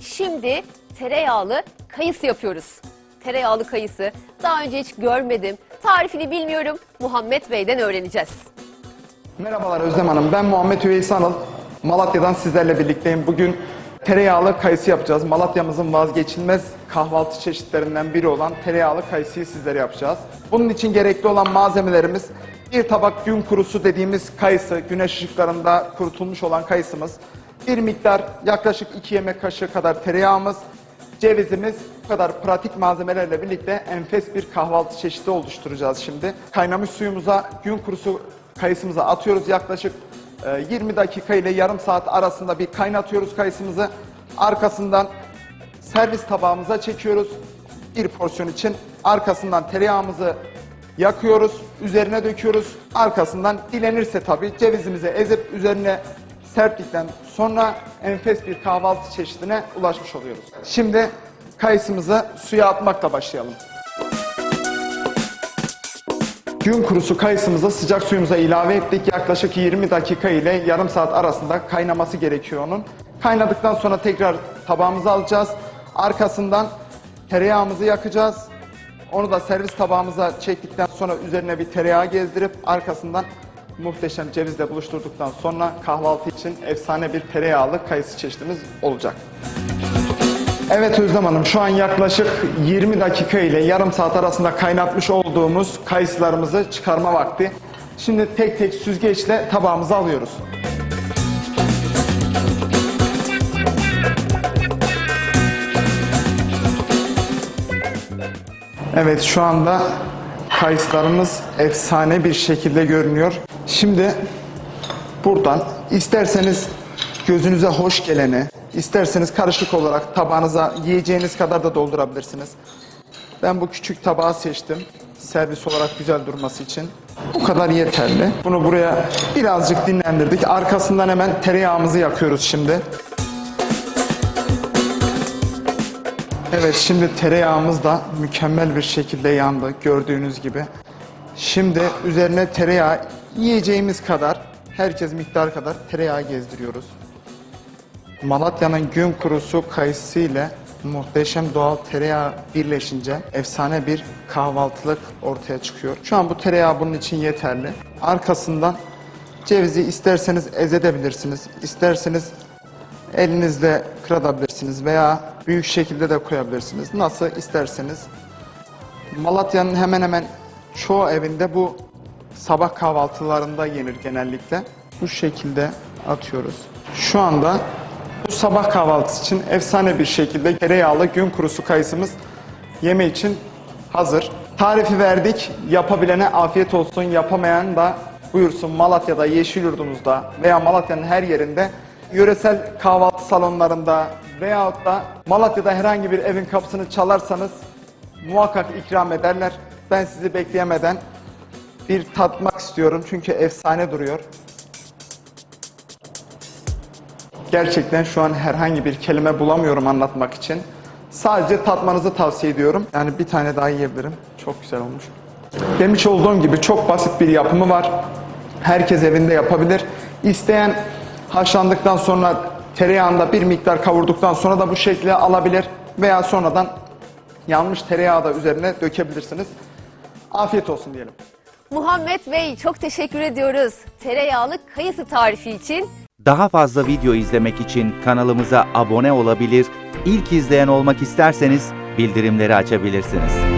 Şimdi tereyağlı kayısı yapıyoruz. Tereyağlı kayısı daha önce hiç görmedim. Tarifini bilmiyorum. Muhammed Bey'den öğreneceğiz. Merhabalar Özlem Hanım. Ben Muhammed Üveysi Anıl. Malatya'dan sizlerle birlikteyim. Bugün tereyağlı kayısı yapacağız. Malatya'mızın vazgeçilmez kahvaltı çeşitlerinden biri olan tereyağlı kayısıyı sizlere yapacağız. Bunun için gerekli olan malzemelerimiz bir tabak gün kurusu dediğimiz kayısı, güneş ışıklarında kurutulmuş olan kayısımız. Bir miktar yaklaşık 2 yemek kaşığı kadar tereyağımız, cevizimiz bu kadar pratik malzemelerle birlikte enfes bir kahvaltı çeşidi oluşturacağız şimdi. Kaynamış suyumuza gün kurusu kayısımızı atıyoruz yaklaşık e, 20 dakika ile yarım saat arasında bir kaynatıyoruz kayısımızı. Arkasından servis tabağımıza çekiyoruz bir porsiyon için. Arkasından tereyağımızı yakıyoruz, üzerine döküyoruz. Arkasından dilenirse tabii cevizimizi ezip üzerine serptikten sonra enfes bir kahvaltı çeşidine ulaşmış oluyoruz. Şimdi kayısımızı suya atmakla başlayalım. Gün kurusu kayısımızı sıcak suyumuza ilave ettik. Yaklaşık 20 dakika ile yarım saat arasında kaynaması gerekiyor onun. Kaynadıktan sonra tekrar tabağımıza alacağız. Arkasından tereyağımızı yakacağız. Onu da servis tabağımıza çektikten sonra üzerine bir tereyağı gezdirip arkasından muhteşem cevizle buluşturduktan sonra kahvaltı için efsane bir tereyağlı kayısı çeşidimiz olacak. Evet Özlem Hanım şu an yaklaşık 20 dakika ile yarım saat arasında kaynatmış olduğumuz kayısılarımızı çıkarma vakti. Şimdi tek tek süzgeçle tabağımıza alıyoruz. Evet şu anda kayısılarımız efsane bir şekilde görünüyor. Şimdi buradan isterseniz gözünüze hoş geleni, isterseniz karışık olarak tabağınıza yiyeceğiniz kadar da doldurabilirsiniz. Ben bu küçük tabağı seçtim. Servis olarak güzel durması için. Bu kadar yeterli. Bunu buraya birazcık dinlendirdik. Arkasından hemen tereyağımızı yakıyoruz şimdi. Evet şimdi tereyağımız da mükemmel bir şekilde yandı gördüğünüz gibi. Şimdi üzerine tereyağı yiyeceğimiz kadar herkes miktar kadar tereyağı gezdiriyoruz. Malatya'nın gün kurusu kayısı ile muhteşem doğal tereyağı birleşince efsane bir kahvaltılık ortaya çıkıyor. Şu an bu tereyağı bunun için yeterli. Arkasından cevizi isterseniz ezedebilirsiniz. isterseniz elinizle kırabilirsiniz veya büyük şekilde de koyabilirsiniz. Nasıl isterseniz. Malatya'nın hemen hemen çoğu evinde bu sabah kahvaltılarında yenir genellikle. Bu şekilde atıyoruz. Şu anda bu sabah kahvaltısı için efsane bir şekilde tereyağlı gün kurusu kayısımız yeme için hazır. Tarifi verdik. Yapabilene afiyet olsun. Yapamayan da buyursun Malatya'da, Yeşilyurt'umuzda veya Malatya'nın her yerinde yöresel kahvaltı salonlarında veyahut da Malatya'da herhangi bir evin kapısını çalarsanız muhakkak ikram ederler. Ben sizi bekleyemeden bir tatmak istiyorum çünkü efsane duruyor. Gerçekten şu an herhangi bir kelime bulamıyorum anlatmak için. Sadece tatmanızı tavsiye ediyorum. Yani bir tane daha yiyebilirim. Çok güzel olmuş. Demiş olduğum gibi çok basit bir yapımı var. Herkes evinde yapabilir. İsteyen haşlandıktan sonra tereyağında bir miktar kavurduktan sonra da bu şekli alabilir. Veya sonradan yanmış tereyağı da üzerine dökebilirsiniz. Afiyet olsun diyelim. Muhammed Bey çok teşekkür ediyoruz. Tereyağlı kayısı tarifi için. Daha fazla video izlemek için kanalımıza abone olabilir, ilk izleyen olmak isterseniz bildirimleri açabilirsiniz.